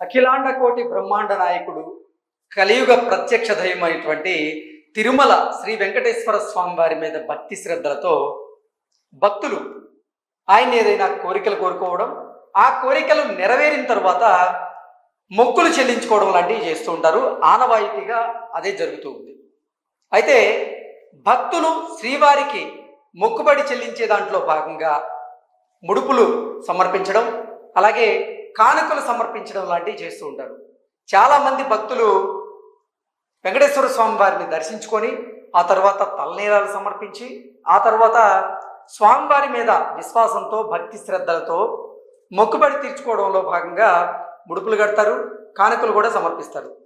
అఖిలాండ కోటి బ్రహ్మాండ నాయకుడు కలియుగ ప్రత్యక్ష దైవమైనటువంటి తిరుమల శ్రీ వెంకటేశ్వర స్వామి వారి మీద భక్తి శ్రద్ధలతో భక్తులు ఆయన ఏదైనా కోరికలు కోరుకోవడం ఆ కోరికలు నెరవేరిన తర్వాత మొక్కులు చెల్లించుకోవడం లాంటివి చేస్తూ ఉంటారు. ఆనవాయితీగా అదే జరుగుతూ ఉంది. అయితే భక్తులు శ్రీవారికి మొక్కుబడి చెల్లించే దాంట్లో భాగంగా ముడుపులు సమర్పించడం అలాగే కానుకలు సమర్పించడం లాంటివి చేస్తూ ఉంటారు. చాలామంది భక్తులు వెంకటేశ్వర స్వామి వారిని దర్శించుకొని ఆ తర్వాత తలనీరాలు సమర్పించి ఆ తర్వాత స్వామివారి మీద విశ్వాసంతో భక్తి శ్రద్ధలతో మొక్కుబడి తీర్చుకోవడంలో భాగంగా ముడుపులు కడతారు కానుకలు కూడా సమర్పిస్తారు.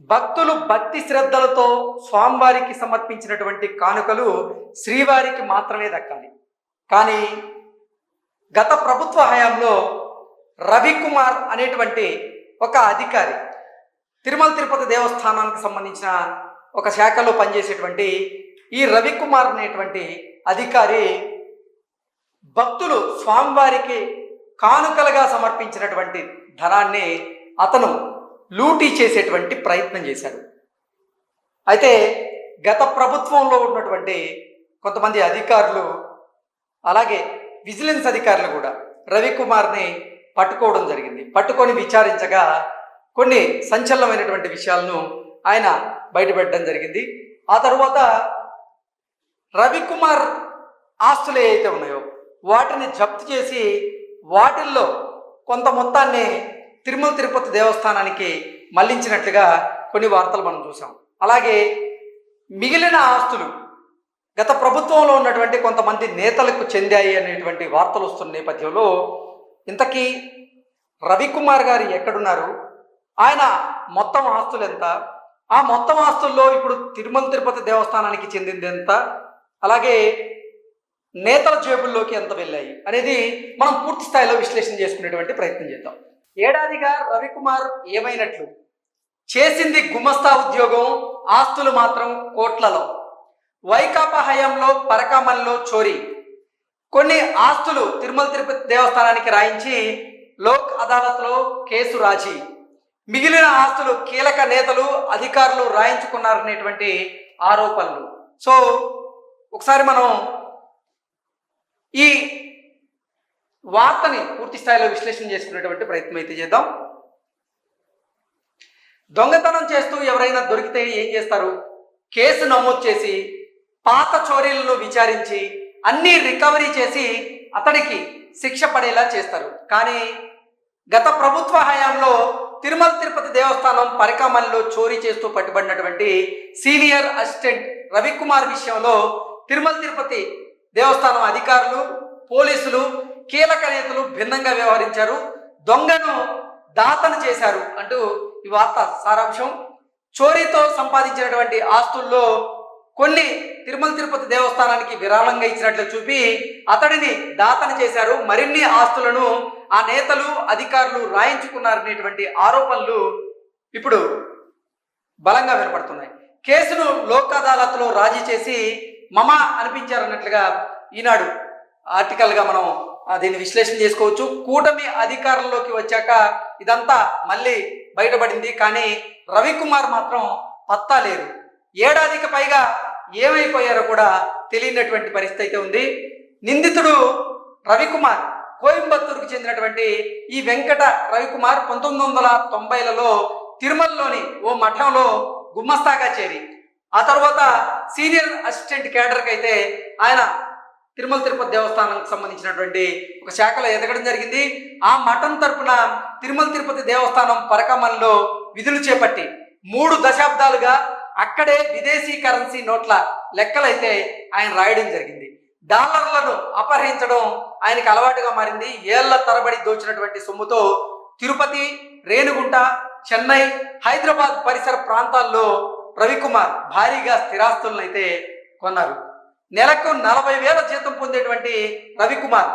భక్తులు భక్తి శ్రద్ధలతో స్వామివారికి సమర్పించినటువంటి కానుకలు శ్రీవారికి మాత్రమే దక్కాలి. కానీ గత ప్రభుత్వ హయాంలో రవికుమార్ అనేటువంటి ఒక అధికారి. తిరుమల తిరుపతి దేవస్థానానికి సంబంధించిన ఒక శాఖలో పనిచేసేటువంటి ఈ రవికుమార్ అనేటువంటి అధికారి భక్తులు స్వామివారికి కానుకలుగా సమర్పించినటువంటి ధనాన్ని అతను లూటీ చేసేటువంటి ప్రయత్నం చేశాడు. అయితే గత ప్రభుత్వంలో ఉన్నటువంటి కొంతమంది అధికారులు అలాగే విజిలెన్స్ అధికారులు కూడా రవికుమార్ని పట్టుకోవడం జరిగింది. పట్టుకొని విచారించగా కొన్ని సంచలనమైనటువంటి విషయాలను ఆయన బయటపెట్టడం జరిగింది. ఆ తరువాత రవికుమార్ ఆస్తులు ఏవైతే ఉన్నాయో వాటిని జప్తు చేసి వాటిల్లో కొంత మొత్తాన్ని తిరుమల తిరుపతి దేవస్థానానికి మళ్ళించినట్లుగా కొన్ని వార్తలు మనం చూసాం అలాగే మిగిలిన ఆస్తులు గత ప్రభుత్వంలో ఉన్నటువంటి కొంతమంది నేతలకు చెందాయి అనేటువంటి వార్తలు వస్తున్న నేపథ్యంలో ఇంతకీ రవికుమార్ గారు ఎక్కడున్నారు? ఆయన మొత్తం ఆస్తులు ఎంత? ఆ మొత్తం ఆస్తుల్లో ఇప్పుడు తిరుమల తిరుపతి దేవస్థానానికి చెందింది ఎంత? అలాగే నేతల జేబుల్లోకి ఎంత వెళ్ళాయి? అనేది మనం పూర్తి స్థాయిలో విశ్లేషణ చేసుకునేటువంటి ప్రయత్నం చేద్దాం. ఏడాదిగా రవికుమార్ ఏమైనట్లు? చేసింది గుమస్తా ఉద్యోగం ఆస్తులు మాత్రం కోట్లలో. వైకాపా హయాంలో పరకామల్లో చోరీ. కొన్ని ఆస్తులు తిరుమల తిరుపతి దేవస్థానానికి రాయించి లోక్ అదాలత్లో కేసు రాజీ. మిగిలిన ఆస్తులు కీలక నేతలు అధికారులు రాయించుకున్నారనేటువంటి ఆరోపణలు. సో ఒకసారి మనం ఈ వార్తని పూర్తి స్థాయిలో విశ్లేషణ చేసుకునేటువంటి ప్రయత్నం అయితే చేద్దాం. దొంగతనం చేస్తూ ఎవరైనా దొరికితే ఏం చేస్తారు? కేసు నమోదు చేసి పాత చోరీలను విచారించి అన్నీ రికవరీ చేసి అతడికి శిక్ష పడేలా చేస్తారు. కానీ గత ప్రభుత్వ హయాంలో తిరుమల తిరుపతి దేవస్థానం పరికామణిలో చోరీ చేస్తూ పట్టుబడినటువంటి సీనియర్ అసిస్టెంట్ రవికుమార్ విషయంలో తిరుమల తిరుపతి దేవస్థానం అధికారులు పోలీసులు కీలక నేతలు భిన్నంగా వ్యవహరించారు. దొంగను దాతను చేశారు అంటూ ఈ వార్త సారాంశం. చోరీతో సంపాదించినటువంటి ఆస్తుల్లో కొన్ని తిరుమల తిరుపతి దేవస్థానానికి విరాళంగా ఇచ్చినట్లు చూపి అతడిని దాతన చేశారు. మరిన్ని ఆస్తులను ఆ నేతలు అధికారులు రాయించుకున్నారనేటువంటి ఆరోపణలు ఇప్పుడు బలంగా వినపడుతున్నాయి. కేసును లోక్ అదాలత్లో రాజీ చేసి మమ అనిపించారన్నట్లుగా ఈనాడు ఆర్టికల్గా మనం దీన్ని విశ్లేషణ చేసుకోవచ్చు. కూటమి అధికారంలోకి వచ్చాక ఇదంతా మళ్ళీ బయటపడింది. కానీ రవికుమార్ మాత్రం పత్తా లేరు. ఏడాదికి పైగా ఏమైపోయారో కూడా తెలియనటువంటి పరిస్థితి అయితే ఉంది. నిందితుడు రవికుమార్ కోయంబత్తూరుకు చెందినటువంటి ఈ వెంకట రవికుమార్ పంతొమ్మిది వందల తొంభైలలో తిరుమలలోని ఓ మఠంలో గుమ్మస్తాగా చేరి ఆ తర్వాత సీనియర్ అసిస్టెంట్ కేడర్కి అయితే ఆయన తిరుమల తిరుపతి దేవస్థానానికి సంబంధించినటువంటి ఒక శాఖలో ఎదగడం జరిగింది. ఆ మఠం తరపున తిరుమల తిరుపతి దేవస్థానం పరకమల్లో విధులు చేపట్టి మూడు దశాబ్దాలుగా అక్కడే విదేశీ కరెన్సీ నోట్ల లెక్కలైతే ఆయన రాయడం జరిగింది. డాలర్లను అపహరించడం ఆయనకు అలవాటుగా మారింది. ఏళ్ళ తరబడి దోచినటువంటి సొమ్ముతో తిరుపతి రేణుగుంట చెన్నై హైదరాబాద్ పరిసర ప్రాంతాల్లో రవికుమార్ భారీగా స్థిరాస్తులను అయితే కొన్నారు. నెలకు నలభై వేల జీతం పొందేటువంటి రవికుమార్.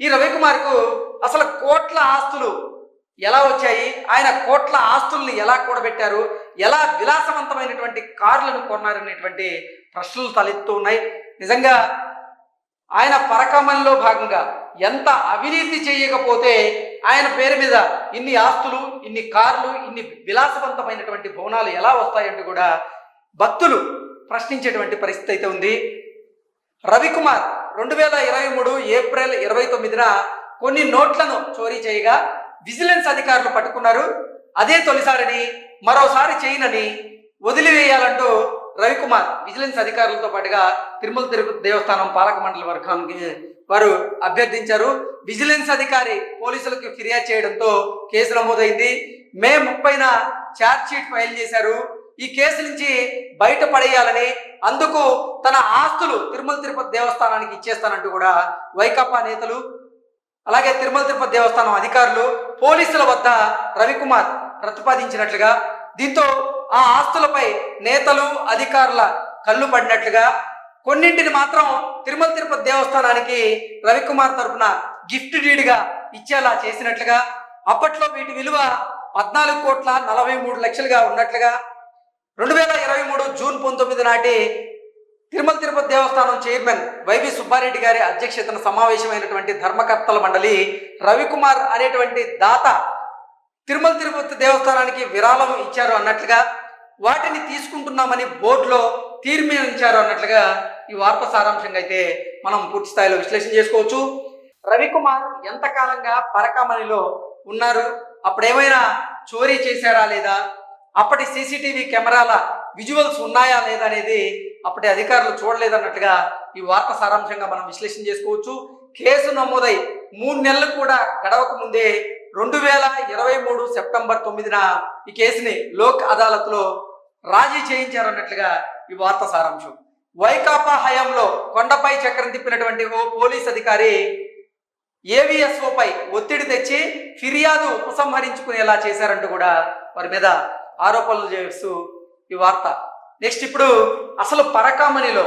ఈ రవికుమార్కు అసలు కోట్ల ఆస్తులు ఎలా వచ్చాయి? ఆయన కోట్ల ఆస్తుల్ని ఎలా కూడబెట్టారు? ఎలా విలాసవంతమైనటువంటి కార్లను కొన్నారనేటువంటి ప్రశ్నలు తలెత్తూ ఉన్నాయి. నిజంగా ఆయన పరకమంలో భాగంగా ఎంత అవినీతి చేయకపోతే ఆయన పేరు మీద ఇన్ని ఆస్తులు ఇన్ని కార్లు ఇన్ని విలాసవంతమైనటువంటి భవనాలు ఎలా వస్తాయంటూ కూడా భక్తులు ప్రశ్నించేటువంటి పరిస్థితి అయితే ఉంది. రవికుమార్ రెండు వేల ఇరవై మూడు ఏప్రిల్ ఇరవై తొమ్మిదిన కొన్ని నోట్లను చోరీ చేయగా విజిలెన్స్ అధికారులు పట్టుకున్నారు. అదే తొలిసారిని మరోసారి చేయనని వదిలివేయాలంటూ రవికుమార్ విజిలెన్స్ అధికారులతో పాటుగా తిరుమల తిరుపతి దేవస్థానం పాలక మండలి వర్గానికి వారు అభ్యర్థించారు. విజిలెన్స్ అధికారి పోలీసులకు ఫిర్యాదు చేయడంతో కేసు నమోదైంది. మే ముప్పైన ఛార్జ్ షీట్ ఫైల్ చేశారు. ఈ కేసు నుంచి బయటపడేయాలని అందుకు తన ఆస్తులు తిరుమల తిరుపతి దేవస్థానానికి ఇచ్చేస్తానంటూ కూడా వైకాపా నేతలు అలాగే తిరుమల తిరుపతి దేవస్థానం అధికారులు పోలీసుల వద్ద రవికుమార్ ప్రతిపాదించినట్లుగా దీంతో ఆ ఆస్తులపై నేతలు అధికారుల కళ్ళు పడినట్లుగా కొన్నింటిని మాత్రం తిరుమల తిరుపతి దేవస్థానానికి రవికుమార్ తరపున గిఫ్ట్ డీడ్గా ఇచ్చేలా చేసినట్లుగా అప్పట్లో వీటి విలువ పద్నాలుగు కోట్ల నలభై మూడు లక్షలుగా ఉన్నట్లుగా రెండు వేల ఇరవై మూడు జూన్ పంతొమ్మిది నాటి తిరుమల తిరుపతి దేవస్థానం చైర్మన్ వైవి సుబ్బారెడ్డి గారి అధ్యక్షతన సమావేశమైనటువంటి ధర్మకర్తల మండలి రవికుమార్ అనేటువంటి దాత తిరుమల తిరుపతి దేవస్థానానికి విరాళం ఇచ్చారు అన్నట్లుగా వాటిని తీసుకుంటున్నామని బోర్డులో తీర్మానించారు అన్నట్లుగా ఈ వార్త సారాంశంగా అయితే మనం పూర్తి స్థాయిలో విశ్లేషణ చేసుకోవచ్చు. రవికుమార్ ఎంతకాలంగా పరకామణిలో ఉన్నారు? అప్పుడేమైనా చోరీ చేశారా లేదా? అప్పటి సీసీటీవీ కెమెరాల విజువల్స్ ఉన్నాయా లేదా అనేది అప్పటి అధికారులు చూడలేదన్నట్లుగా ఈ వార్త సారాంశంగా మనం విశ్లేషణ చేసుకోవచ్చు. కేసు నమోదై మూడు నెలలు కూడా గడవక ముందే రెండు వేల ఇరవై మూడు సెప్టెంబర్ తొమ్మిదిన ఈ కేసుని లోక్ అదాలత్లో రాజీ చేయించారన్నట్లుగా ఈ వార్త సారాంశం. వైకాపా హయాంలో కొండపై చక్రం తిప్పినటువంటి ఓ పోలీస్ అధికారి ఏవిఎస్ఓపై ఒత్తిడి తెచ్చి ఫిర్యాదు ఉపసంహరించుకునేలా చేశారంటూ కూడా వారి మీద ఆరోపణలు చేస్తూ ఈ వార్త. నెక్స్ట్ ఇప్పుడు అసలు పరకామణిలో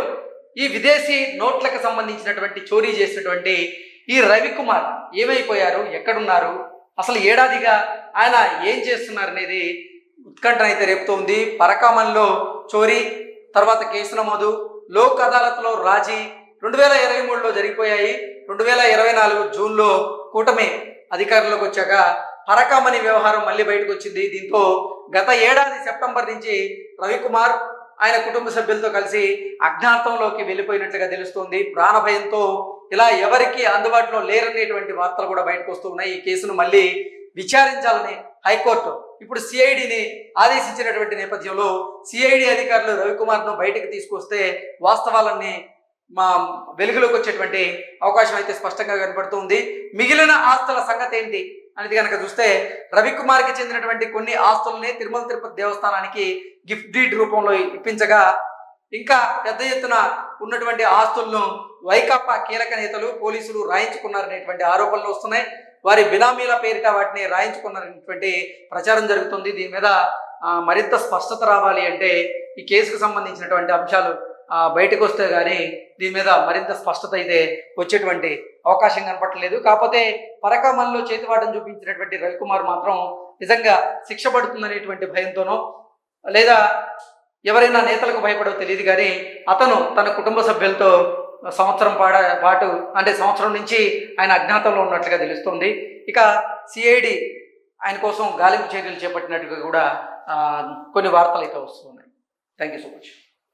ఈ విదేశీ నోట్లకు సంబంధించినటువంటి చోరీ చేసినటువంటి ఈ రవికుమార్ ఏమైపోయారు? ఎక్కడున్నారు? అసలు ఏడాదిగా ఆయన ఏం చేస్తున్నారు అనేది ఉత్కంఠ అయితే రేపుతోంది. పరకామణిలో చోరీ తర్వాత కేసు నమోదు లోక్ అదాలత్లో రాజీ రెండు వేల ఇరవై మూడులో జరిగిపోయాయి. రెండు వేల ఇరవై నాలుగు జూన్లో కూటమి అధికారంలోకి వచ్చాక పరకామణి వ్యవహారం మళ్ళీ బయటకు వచ్చింది. దీంతో గత ఏడాది సెప్టెంబర్ నుంచి రవికుమార్ ఆయన కుటుంబ సభ్యులతో కలిసి అజ్ఞాతంలోకి వెళ్ళిపోయినట్లుగా తెలుస్తోంది. ప్రాణభయంతో ఇలా ఎవరికి అందుబాటులో లేరనేటువంటి వార్తలు కూడా బయటకు వస్తూ ఉన్నాయి. ఈ కేసును మళ్ళీ విచారించాలని హైకోర్టు ఇప్పుడు సిఐడిని ఆదేశించినటువంటి నేపథ్యంలో సిఐడి అధికారులు రవికుమార్ను బయటకు తీసుకొస్తే వాస్తవాలన్నీ మా వెలుగులోకి వచ్చేటువంటి అవకాశం అయితే స్పష్టంగా కనబడుతుంది మిగిలిన ఆస్తుల సంగతి ఏంటి? అనేది కనుక చూస్తే రవికుమార్కి చెందినటువంటి కొన్ని ఆస్తుల్ని తిరుమల తిరుపతి దేవస్థానానికి గిఫ్ట్ డీడ్ రూపంలో ఇప్పించగా ఇంకా పెద్ద ఎత్తున ఉన్నటువంటి ఆస్తులను వైకాపా కీలక నేతలు పోలీసులు రాయించుకున్నారనేటువంటి ఆరోపణలు వస్తున్నాయి. వారి బినామీల పేరిట వాటిని రాయించుకున్నటువంటి ప్రచారం జరుగుతుంది. దీని మీద మరింత స్పష్టత రావాలి అంటే ఈ కేసుకు సంబంధించినటువంటి అంశాలు బయటకు వస్తే కానీ దీని మీద మరింత స్పష్టత అయితే వచ్చేటువంటి అవకాశం కనపట్టలేదు కాకపోతే పరకామల్లో చేతివాటం చూపించినటువంటి రవికుమార్ మాత్రం నిజంగా శిక్ష పడుతుందనేటువంటి భయంతోనో లేదా ఎవరైనా నేతలకు భయపడో తెలియదు కానీ అతను తన కుటుంబ సభ్యులతో సంవత్సరం పాడ పాటు అంటే సంవత్సరం నుంచి ఆయన అజ్ఞాతంలో ఉన్నట్లుగా తెలుస్తుంది. ఇక సిఐడి ఆయన కోసం గాలింపు చర్యలు చేపట్టినట్టుగా కూడా కొన్ని వార్తలు అయితే వస్తున్నాయి. Thank you so much.